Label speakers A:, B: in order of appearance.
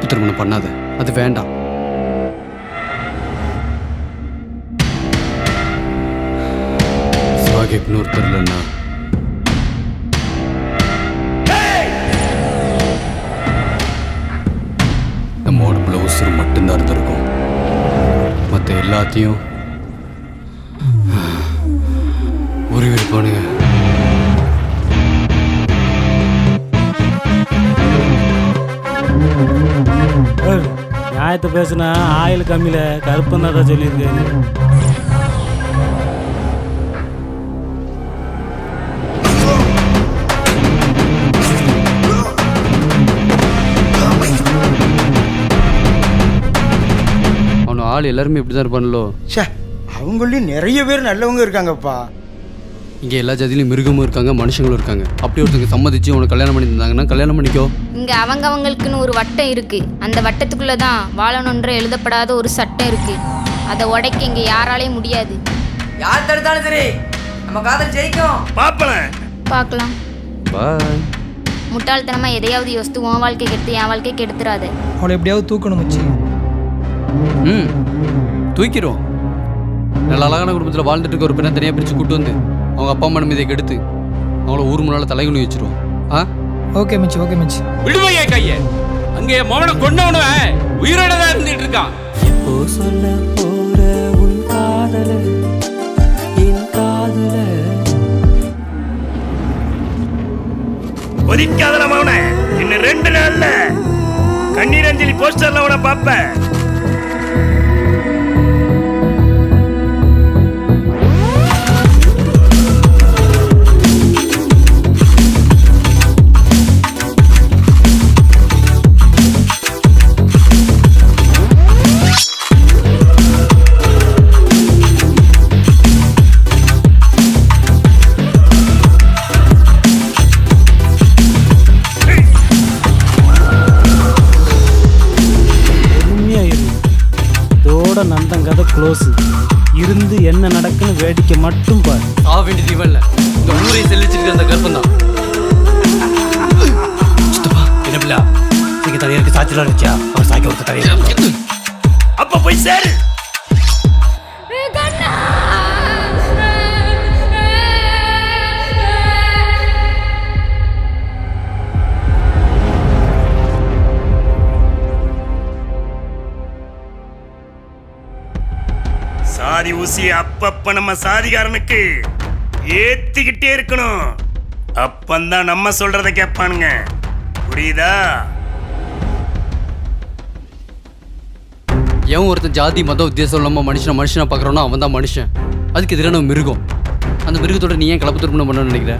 A: கலப்பு திருமணம் பண்ணாத. அது வேண்டாம். சாஹிப்னு ஒருத்தர் இல்லைன்னா. நம்ம உடம்புல உசுறு மட்டும்தான் இருந்திருக்கும். மற்ற எல்லாத்தையும் உருவிருப்பானுங்க
B: நியாயத்தை பேசுனா ஆயில் கம்மியில் கருப்புன்னு தான் சொல்லியிருக்காரு.
A: அவனு ஆள் எல்லாருமே இப்படி தான் இருப்பானுங்களோ
C: ச்சே அவங்களையும் நிறைய பேர் நல்லவங்க இருக்காங்கப்பா.
A: இங்கே எல்லா ஜாதியிலும் மிருகமும் இருக்காங்க மனுஷங்களும் இருக்காங்க. அப்படி ஒருத்தங்க சம்மதிச்சு உனக்கு கல்யாணம் பண்ணி தந்தாங்கன்னா கல்யாணம் பண்ணிக்கோ.
D: இங்க அவங்க அவங்களுக்குன்னு ஒரு வட்டம் இருக்கு. அந்த வட்டத்துக்குள்ள தான் வாழணுன்ற எழுதப்படாத ஒரு சட்டம் இருக்கு. அதை உடைக்க இங்க யாராலையும் முடியாது.
E: யார் தடுத்தாலும் சரி நம்ம காதல் ஜெயிக்கும்.
D: பார்க்கலாம்.
A: பாய்
D: முட்டாள்தனமா எதையாவது யோசித்து உன் வாழ்க்கை கெடுத்து என் வாழ்க்கை கெடுத்துறாத.
F: அவளை எப்படியாவது தூக்கணும் மச்சி.
A: ம். தூக்கிடுவோம். நல்ல அழகான குடும்பத்தில் வாழ்ந்துட்டு இருக்க ஒரு பெண்ணை தனியாக பிரித்து கூட்டு வந்து அவங்க அப்பா அம்மா மீதை கெடுத்து அவங்கள ஊர் முன்னால் தலைகுனி வச்சிருவோம். ஆ?
F: ஓகே மச்சி ஓகே மச்சி.
G: விடுவையே கைய. அங்கே மவனை கொண்டவனுவன் உயிரோட தான் இருந்துட்டு இருக்கான்.
B: எப்போ சொல்ல போற உன் காதல என் காதல.
H: கொதிக்காதல மவன இன்னும் ரெண்டு நாள்ல கண்ணீர் அஞ்சலி போஸ்டர்ல உன பாப்பேன்
B: க்ளோஸ் இருந்து என்ன நடக்குன்னு வேடிக்கை மட்டும் பாரு.
A: ஆக வேண்டியது இவன் இல்லை இந்த ஊரை செல்லிச்சிருக்கிற அந்த கர்ப்பம் தான்
G: என்ன பிள்ளை? நீங்க தனியாருக்கு சாட்சிலாம் இருந்துச்சா அவர் சாய்க்க ஒருத்தர் தனியாக
H: அப்ப போய் சேரு. சாதி ஊசி அப்பப்ப நம்ம சாதிகாரனுக்கு ஏத்திக்கிட்டே இருக்கணும். அப்பந்தான் நம்ம சொல்றத கேட்பானுங்க. புரியுதா?
A: ஏன் ஒருத்தன் ஜாதி மத உத்தேசம் இல்லாமல் மனுஷனை மனுஷனை பார்க்குறோன்னா அவன் தான் மனுஷன். அதுக்கு எதிரான மிருகம். அந்த மிருகத்தோட நீ ஏன் கலப்பு திருமணம் பண்ணணும்னு நினைக்கிற?